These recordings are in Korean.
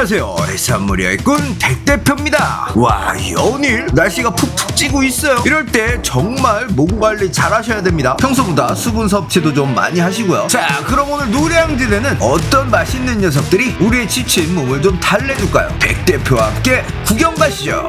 안녕하세요. 해산물이 일꾼 백대표입니다. 와 연일 날씨가 푹푹 찌고 있어요. 이럴 때 정말 몸 관리 잘 하셔야 됩니다. 평소보다 수분 섭취도 좀 많이 하시고요. 자 그럼 오늘 노량진에는 어떤 맛있는 녀석들이 우리의 지친 몸을 좀 달래줄까요? 백대표와 함께 구경 가시죠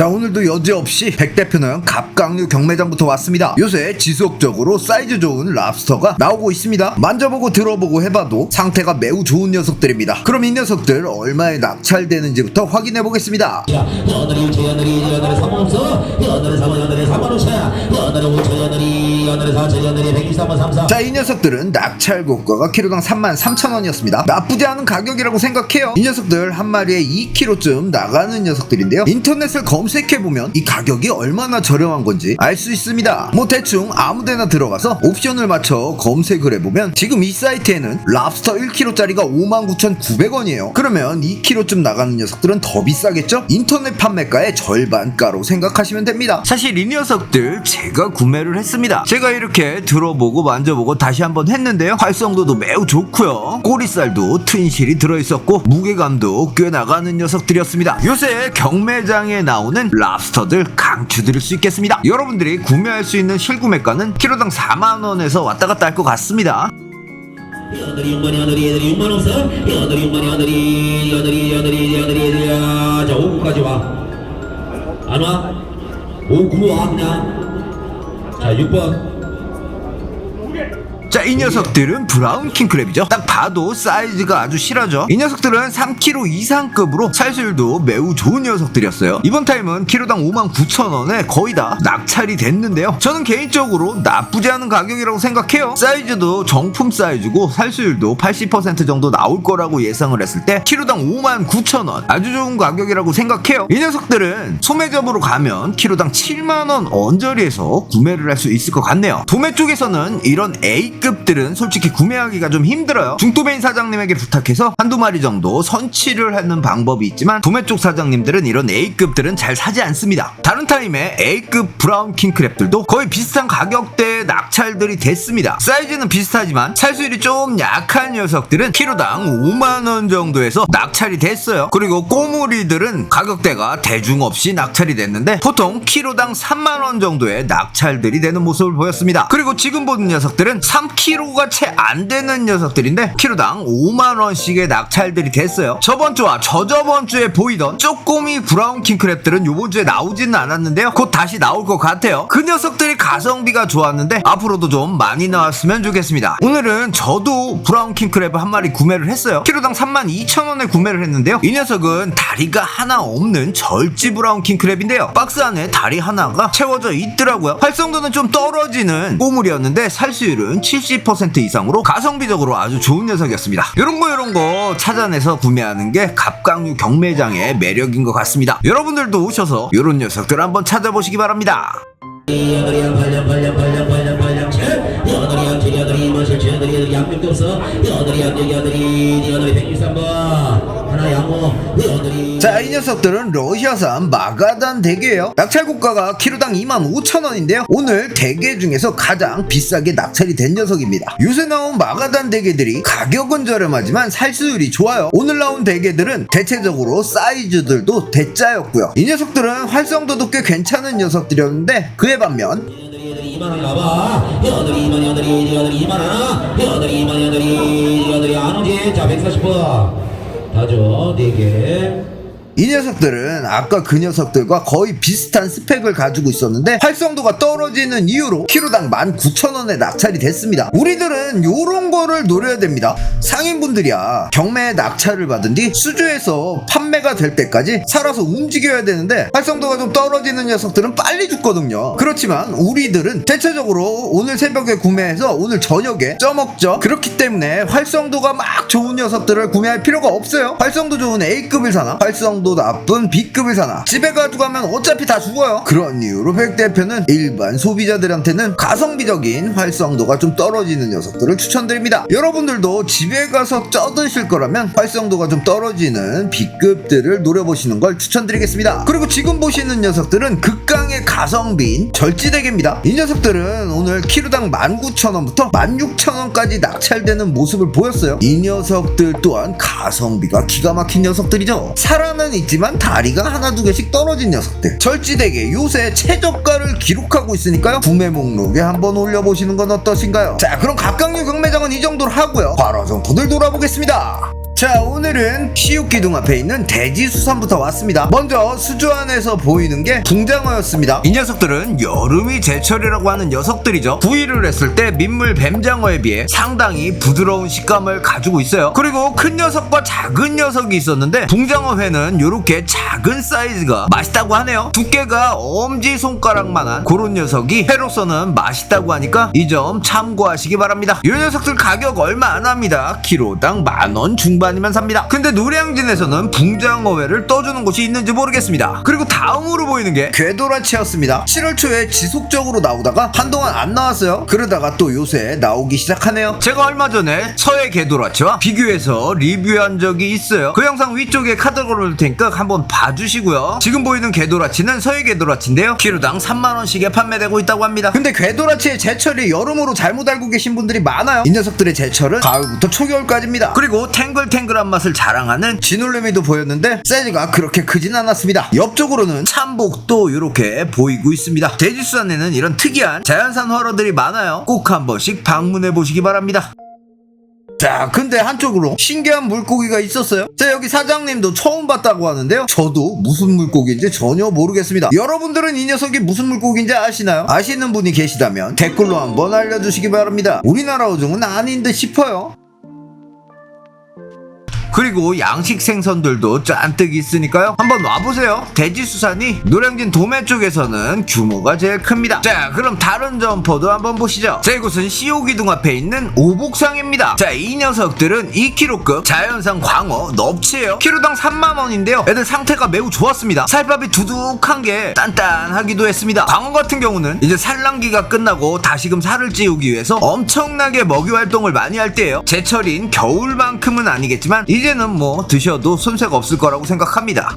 자 오늘도 여지없이 백 대표는 갑각류 경매장부터 왔습니다. 요새 지속적으로 사이즈 좋은 랍스터가 나오고 있습니다. 만져보고 들어보고 해봐도 상태가 매우 좋은 녀석들입니다. 그럼 이 녀석들 얼마에 낙찰되는지부터 확인해 보겠습니다. 여덟이 우체 여덟이 여덟이 사만 없어 여덟이 사만 여덟이 사만 오차야 여덟이 우체 여덟이 여덟이 사천 여덟이 백이사만 삼사. 자이 녀석들은 낙찰 고가가 키로당 33,000원이었습니다. 나쁘지 않은 가격이라고 생각해요. 이 녀석들 한 마리에 2kg쯤 나가는 녀석들인데요. 인터넷을 검 색해보면 이 가격이 얼마나 저렴한 건지 알 수 있습니다. 뭐 대충 아무데나 들어가서 옵션을 맞춰 검색을 해보면 지금 이 사이트에는 랍스터 1kg짜리가 59,900원이에요. 그러면 2kg쯤 나가는 녀석들은 더 비싸겠죠? 인터넷 판매가의 절반가로 생각하시면 됩니다. 사실 이 녀석들 제가 구매를 했습니다. 제가 이렇게 들어보고 만져보고 다시 한번 했는데요. 활성도도 매우 좋고요. 꼬리살도 튼실이 들어있었고 무게감도 꽤 나가는 녀석들이었습니다. 요새 경매장에 나 오는 랍스터들 강추드릴 수 있겠습니다. 여러분들이 구매할 수 있는 실구매가는 키로당 4만원에서 왔다 갔다 할 것 같습니다. 와안 와? 오구로 와 그냥. 자 6번 자, 이 녀석들은 브라운 킹크랩이죠. 딱 봐도 사이즈가 아주 실하죠. 이 녀석들은 3kg 이상급으로 살수율도 매우 좋은 녀석들이었어요. 이번 타임은 키로당 59,000원에 거의 다 낙찰이 됐는데요. 저는 개인적으로 나쁘지 않은 가격이라고 생각해요. 사이즈도 정품 사이즈고 살수율도 80% 정도 나올 거라고 예상을 했을 때 키로당 59,000원 아주 좋은 가격이라고 생각해요. 이 녀석들은 소매점으로 가면 키로당 7만원 언저리에서 구매를 할 수 있을 것 같네요. 도매 쪽에서는 이런 A 급들은 솔직히 구매하기가 좀 힘들어요. 중도메인 사장님에게 부탁해서 한두 마리 정도 선취를 하는 방법이 있지만 도매 쪽 사장님들은 이런 A급들은 잘 사지 않습니다. 다른 타임에 A급 브라운 킹크랩들도 거의 비슷한 가격대의 낙찰들이 됐습니다. 사이즈는 비슷하지만 살수율이 좀 약한 녀석들은 키로당 5만원 정도에서 낙찰이 됐어요. 그리고 꼬무리들은 가격대가 대중 없이 낙찰이 됐는데 보통 키로당 3만원 정도의 낙찰들이 되는 모습을 보였습니다. 그리고 지금 보는 녀석들은 3kg가 채 안 되는 녀석들인데 키로당 5만원씩의 낙찰들이 됐어요. 저번 주와 저저번 주에 보이던 쪼꼬미 브라운 킹크랩들은 요번 주에 나오지는 않았는데요. 곧 다시 나올 것 같아요. 그 녀석들이 가성비가 좋았는데 앞으로도 좀 많이 나왔으면 좋겠습니다. 오늘은 저도 브라운 킹크랩을 한 마리 구매를 했어요. 키로당 32,000원에 구매를 했는데요. 이 녀석은 다리가 하나 없는 절지 브라운 킹크랩인데요. 박스 안에 다리 하나가 채워져 있더라고요. 활성도는 좀 떨어지는 꼬물이었는데 살 수율은 70% 이상으로 가성비적으로 아주 좋은 녀석이었습니다. 이런 거 이런 거 찾아내서 구매하는 게 갑각류 경매장의 매력인 것 같습니다. 여러분들도 오셔서 이런 녀석들 한번 찾아보시기 바랍니다. 여덟이 양육도 없어 여덟이 백일삼번 하나 양호 여덟이 자, 이 녀석들은 러시아산 마가단 대게예요. 낙찰 고가가 키로당 25,000원인데요. 오늘 대게 중에서 가장 비싸게 낙찰이 된 녀석입니다. 요새 나온 마가단 대게들이 가격은 저렴하지만 살 수율이 좋아요. 오늘 나온 대게들은 대체적으로 사이즈들도 대짜였고요. 이 녀석들은 활성도도 꽤 괜찮은 녀석들이었는데 그에 반면 자 140번 다줘 네개 이 녀석들은 아까 그 녀석들과 거의 비슷한 스펙을 가지고 있었는데 활성도가 떨어지는 이유로 키로당 19,000원에 낙찰이 됐습니다. 우리들은 요런 거를 노려야 됩니다. 상인분들이야 경매에 낙찰을 받은 뒤 수주에서 판매가 될 때까지 살아서 움직여야 되는데 활성도가 좀 떨어지는 녀석들은 빨리 죽거든요. 그렇지만 우리들은 대체적으로 오늘 새벽에 구매해서 오늘 저녁에 쪄먹죠. 그렇기 때문에 활성도가 막 좋은 녀석들을 구매할 필요가 없어요. 활성도 좋은 A급을 사나 활성도 활성도 나쁜 B급을 사나. 집에 가져가면 어차피 다 죽어요. 그런 이유로 백 대표는 일반 소비자들한테는 가성비적인 활성도가 좀 떨어지는 녀석들을 추천드립니다. 여러분들도 집에 가서 쪄드실 거라면 활성도가 좀 떨어지는 B급들을 노려보시는 걸 추천드리겠습니다. 그리고 지금 보시는 녀석들은 극강의 가성비인 절지대게입니다. 이 녀석들은 오늘 키로당 19,000원부터 16,000원까지 낙찰되는 모습을 보였어요. 이 녀석들 또한 가성비가 기가 막힌 녀석들이죠. 살아 는 있지만 다리가 하나 두 개씩 떨어진 녀석들. 절지대게 요새 최저가를 기록하고 있으니까요. 구매 목록에 한번 올려보시는 건 어떠신가요? 자 그럼 각각류 경매장은 이 정도로 하고요. 과로점포들 돌아보겠습니다 자 오늘은 시육기둥 앞에 있는 대지수산부터 왔습니다. 먼저 수조 안에서 보이는 게 붕장어였습니다. 이 녀석들은 여름이 제철이라고 하는 녀석들이죠. 구이를 했을 때 민물 뱀장어에 비해 상당히 부드러운 식감을 가지고 있어요. 그리고 큰 녀석과 작은 녀석이 있었는데 붕장어회는 이렇게 작은 사이즈가 맛있다고 하네요. 두께가 엄지손가락만한 그런 녀석이 회로서는 맛있다고 하니까 이 점 참고하시기 바랍니다. 이 녀석들 가격 얼마 안 합니다. 키로당 만원 중반 이면 삽니다. 근데 노량진에서는 붕장어회를 떠주는 곳이 있는지 모르겠습니다. 그리고 다음으로 보이는 게 궤도라치였습니다. 7월 초에 지속적으로 나오다가 한동안 안 나왔어요. 그러다가 또 요새 나오기 시작하네요. 제가 얼마 전에 서해 궤도라치와 비교해서 리뷰한 적이 있어요. 그 영상 위쪽에 카드 걸어놓을 테니까 한번 봐주시고요. 지금 보이는 궤도라치는 서해 궤도라치인데요. 키로당 3만원씩에 판매되고 있다고 합니다. 근데 궤도라치의 제철이 여름으로 잘못 알고 계신 분들이 많아요. 이 녀석들의 제철은 가을부터 초겨울까지입니다. 그리고 탱글탱글 한 맛을 자랑하는 진올레미도 보였는데 사이즈가 그렇게 크진 않았습니다 옆쪽으로는 참복도 이렇게 보이고 있습니다 대지수산에는 이런 특이한 자연산 활어들이 많아요 꼭 한 번씩 방문해 보시기 바랍니다 자, 근데 한쪽으로 신기한 물고기가 있었어요. 자, 여기 사장님도 처음 봤다고 하는데요. 저도 무슨 물고기인지 전혀 모르겠습니다. 여러분들은 이 녀석이 무슨 물고기인지 아시나요? 아시는 분이 계시다면 댓글로 한번 알려주시기 바랍니다. 우리나라 어종은 아닌 듯 싶어요. 그리고 양식 생선들도 잔뜩 있으니까요. 한번 와보세요. 돼지수산이 노량진 도매 쪽에서는 규모가 제일 큽니다. 자, 그럼 다른 점포도 한번 보시죠. 자, 이곳은 시오기둥 앞에 있는 오복상입니다. 자, 이 녀석들은 2kg급 자연산 광어 넙치예요. 키로당 3만원인데요. 애들 상태가 매우 좋았습니다. 살밥이 두둑한 게 단단하기도 했습니다. 광어 같은 경우는 이제 산란기가 끝나고 다시금 살을 찌우기 위해서 엄청나게 먹이 활동을 많이 할 때예요. 제철인 겨울만큼은 아니겠지만 이제 는 뭐 드셔도 손색 없을 거라고 생각합니다.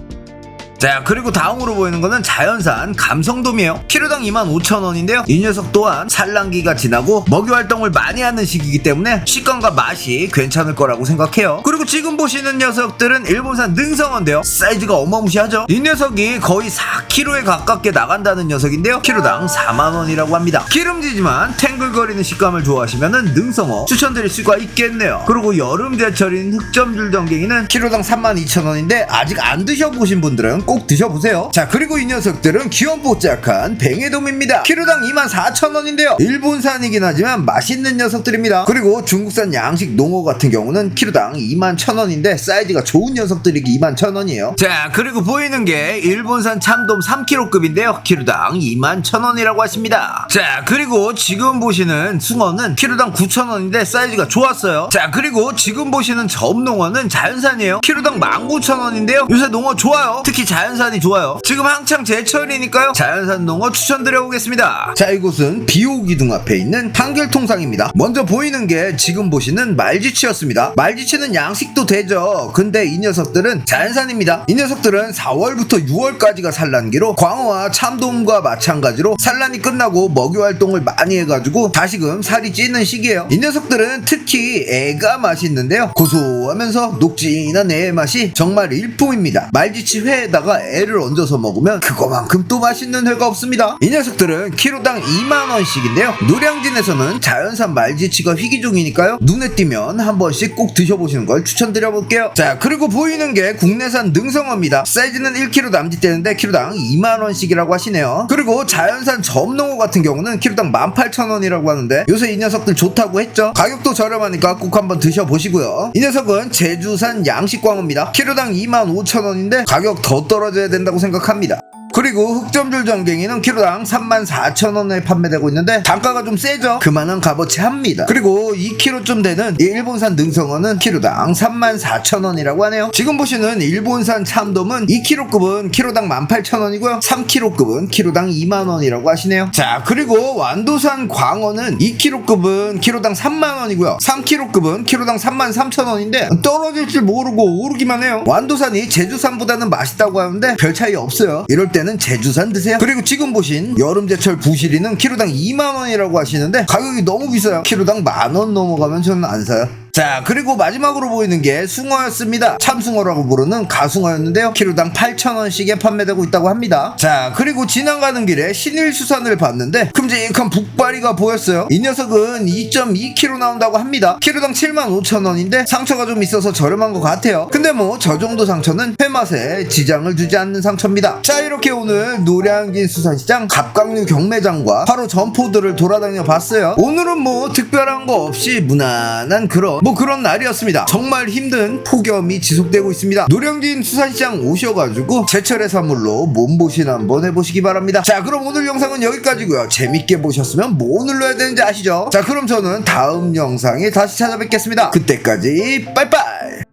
자 그리고 다음으로 보이는 거는 자연산 감성돔이에요. 키로당 25,000원인데요. 이 녀석 또한 산란기가 지나고 먹이 활동을 많이 하는 시기이기 때문에 식감과 맛이 괜찮을 거라고 생각해요. 그리고 지금 보시는 녀석들은 일본산 능성어인데요. 사이즈가 어마무시하죠. 이 녀석이 거의 4kg에 가깝게 나간다는 녀석인데요. 키로당 4만원이라고 합니다. 기름지지만 탱글거리는 식감을 좋아하시면 능성어 추천드릴 수가 있겠네요. 그리고 여름 제철인 흑점줄 전갱이는 키로당 32,000원인데 아직 안 드셔보신 분들은 꼭 드셔보세요. 자, 그리고 이 녀석들은 귀염뽀짝한 뱅에돔입니다. 키로당 24,000원인데요. 일본산이긴 하지만 맛있는 녀석들입니다. 그리고 중국산 양식 농어 같은 경우는 키로당 21,000원인데 사이즈가 좋은 녀석들이 21,000원이에요. 자, 그리고 보이는 게 일본산 참돔 3kg급인데요. 키로당 21,000원이라고 하십니다. 자, 그리고 지금 보시는 숭어는 키로당 9,000원인데 사이즈가 좋았어요. 자, 그리고 지금 보시는 점농어는 자연산이에요. 키로당 19,000원인데요. 요새 농어 좋아요. 특히 자 연산이 좋아요. 지금 한창 제철이니까요. 자연산 농어 추천드려 보겠습니다. 자, 이곳은 비오기둥 앞에 있는 한길통상입니다. 먼저 보이는 게 지금 보시는 말지치였습니다. 말지치는 양식도 되죠. 근데 이 녀석들은 자연산입니다. 이 녀석들은 4월부터 6월까지가 산란기로 광어와 참돔과 마찬가지로 산란이 끝나고 먹이 활동을 많이 해가지고 다시금 살이 찌는 시기예요. 이 녀석들은 특히 애가 맛있는데요. 고소하면서 녹진한 애의 맛이 정말 일품입니다. 말지치 회에다가 애를 얹어서 먹으면 그거만큼 또 맛있는 회가 없습니다. 이 녀석들은 키로당 2만원씩인데요. 노량진에서는 자연산 말지치가 희귀종이니까요. 눈에 띄면 한 번씩 꼭 드셔보시는 걸 추천드려 볼게요. 자, 그리고 보이는 게 국내산 능성어입니다. 사이즈는 1kg 남짓되는데 키로당 2만원씩이라고 하시네요. 그리고 자연산 점농어 같은 경우는 키로당 18,000원이라고 하는데 요새 이 녀석들 좋다고 했죠. 가격도 저렴하니까 꼭 한번 드셔보시고요. 이 녀석은 제주산 양식광어입니다. 키로당 25,000원인데 가격 더 떨어져야 된다고 생각합니다. 그리고 흑점줄 전갱이는 키로당 34,000원에 판매되고 있는데 단가가 좀 세죠? 그만한 값어치 합니다. 그리고 2kg쯤 되는 이 일본산 능성어는 키로당 34,000원이라고 하네요. 지금 보시는 일본산 참돔은 2kg급은 키로당 18,000원이고요. 3kg급은 키로당 2만원이라고 하시네요. 자 그리고 완도산 광어는 2kg급은 키로당 3만원이고요. 3kg급은 키로당 33,000원인데 떨어질 줄 모르고 오르기만 해요. 완도산이 제주산보다는 맛있다고 하는데 별 차이 없어요. 이럴 때는 제주산 드세요. 그리고 지금 보신 여름 제철 부시리는 키로당 2만 원이라고 하시는데 가격이 너무 비싸요. 키로당 만 원 넘어가면 저는 안 사요 자 그리고 마지막으로 보이는 게 숭어였습니다. 참숭어라고 부르는 가숭어였는데요. 키로당 8,000원씩에 판매되고 있다고 합니다. 자 그리고 지나가는 길에 신일수산을 봤는데 큼직한 북바리가 보였어요. 이 녀석은 2.2kg 나온다고 합니다. 키로당 75,000원인데 상처가 좀 있어서 저렴한 것 같아요. 근데 뭐 저 정도 상처는 회맛에 지장을 주지 않는 상처입니다. 자 이렇게 오늘 노량진 수산시장 갑각류 경매장과 바로 점포들을 돌아다녀 봤어요. 오늘은 뭐 특별한 거 없이 무난한 그런 뭐 그런 날이었습니다. 정말 힘든 폭염이 지속되고 있습니다. 노량진 수산시장 오셔가지고 제철의 선물로 몸보신 한번 해보시기 바랍니다. 자 그럼 오늘 영상은 여기까지고요. 재밌게 보셨으면 뭐 눌러야 되는지 아시죠? 자 그럼 저는 다음 영상에 다시 찾아뵙겠습니다. 그때까지 빠이빠이